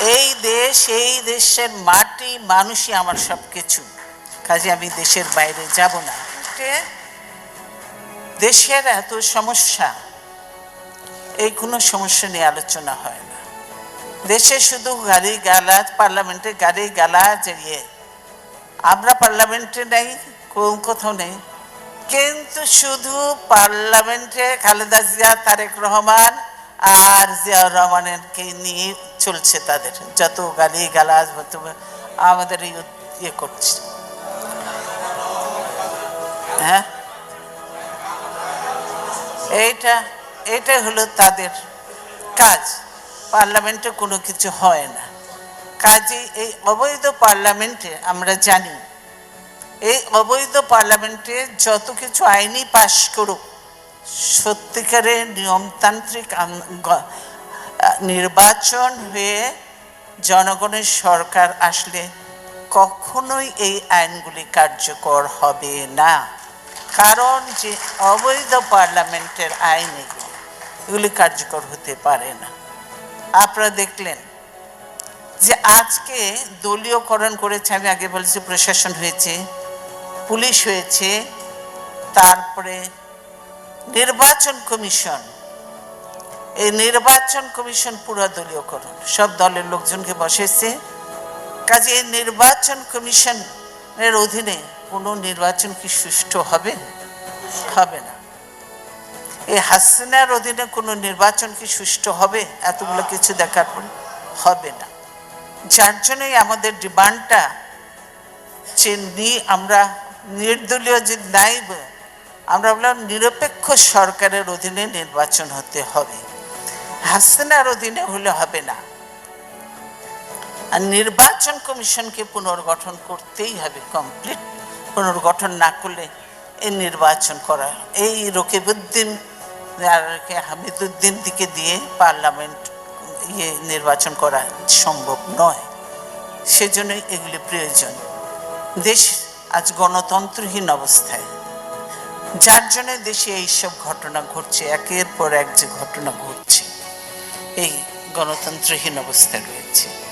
এই দেশ, এই দেশের মাটি, মানুষই আমার সব কিছু কাজে আমি দেশের বাইরে যাব না। দেশের এত সমস্যা, এই কোনো সমস্যা নিয়ে আলোচনা হয় না। দেশে শুধু গাড়ি গালাজ, পার্লামেন্টে গাড়ি গালাজ এড়িয়ে। আমরা পার্লামেন্টে নেই, কোন কোথাও নেই। কিন্তু শুধু পার্লামেন্টে খালেদা জিয়া, তারেক রহমান আর জিয়াউর রহমানেরকে নিয়ে চলছে তাদের। যত গালি গালাজ আমাদের ইয়ে করছে। হ্যাঁ? এইটা এটা হলো তাদের কাজ। পার্লামেন্টে কোনো কিছু হয় না। কাজে এই অবৈধ পার্লামেন্টে আমরা জানি, এই অবৈধ পার্লামেন্টে যত কিছু আইনি পাশ করুক সত্যিকারের নিয়মতান্ত্রিক নির্বাচন হয়ে জনগণের সরকার আসলে কখনোই এই আইনগুলি কার্যকর হবে না। কারণ যে অবৈধ পার্লামেন্টের আইন এগুলি কার্যকর হতে পারে না। আপনারা দেখলেন যে আজকে দলীয়করণ করেছে, আমি আগে বলেছি প্রশাসন হয়েছে, পুলিশ হয়েছে, তারপরে নির্বাচন কমিশন, এই নির্বাচন কমিশন পুরো দলীয়করণ সব দলের লোকজনকে বসেছে। কাজে এই নির্বাচন কমিশনের অধীনে কোনো নির্বাচন কি সুষ্ঠু হবে? হবে না। এই হাসিনার অধীনে কোনো নির্বাচন কি সুষ্ঠু হবে? এতগুলো কিছু দেখার পর হবে না। যার জন্যই আমাদের ডিমান্ডটা যে আমরা নির্দলীয় যে নাই ব- আমরা বললাম নিরপেক্ষ সরকারের অধীনে নির্বাচন হতে হবে। হাসিনার অধীনে হলে হবে না। আর নির্বাচন কমিশনকে পুনর্গঠন করতেই হবে কমপ্লিট পুনর্গঠন না করলে এই নির্বাচন করা এই রকিবউদ্দিন আর হামিদুদ্দিন দিকে দিয়ে পার্লামেন্ট ইয়ে নির্বাচন করা সম্ভব নয়। সেজন্যই এগুলি প্রয়োজন। দেশ আজ গণতন্ত্রহীন অবস্থায়। যার জন্য দেশে এইসব ঘটনা ঘটছে, একের পর এক যে ঘটনা ঘটছে, এই গণতন্ত্রহীন অবস্থায় রয়েছে।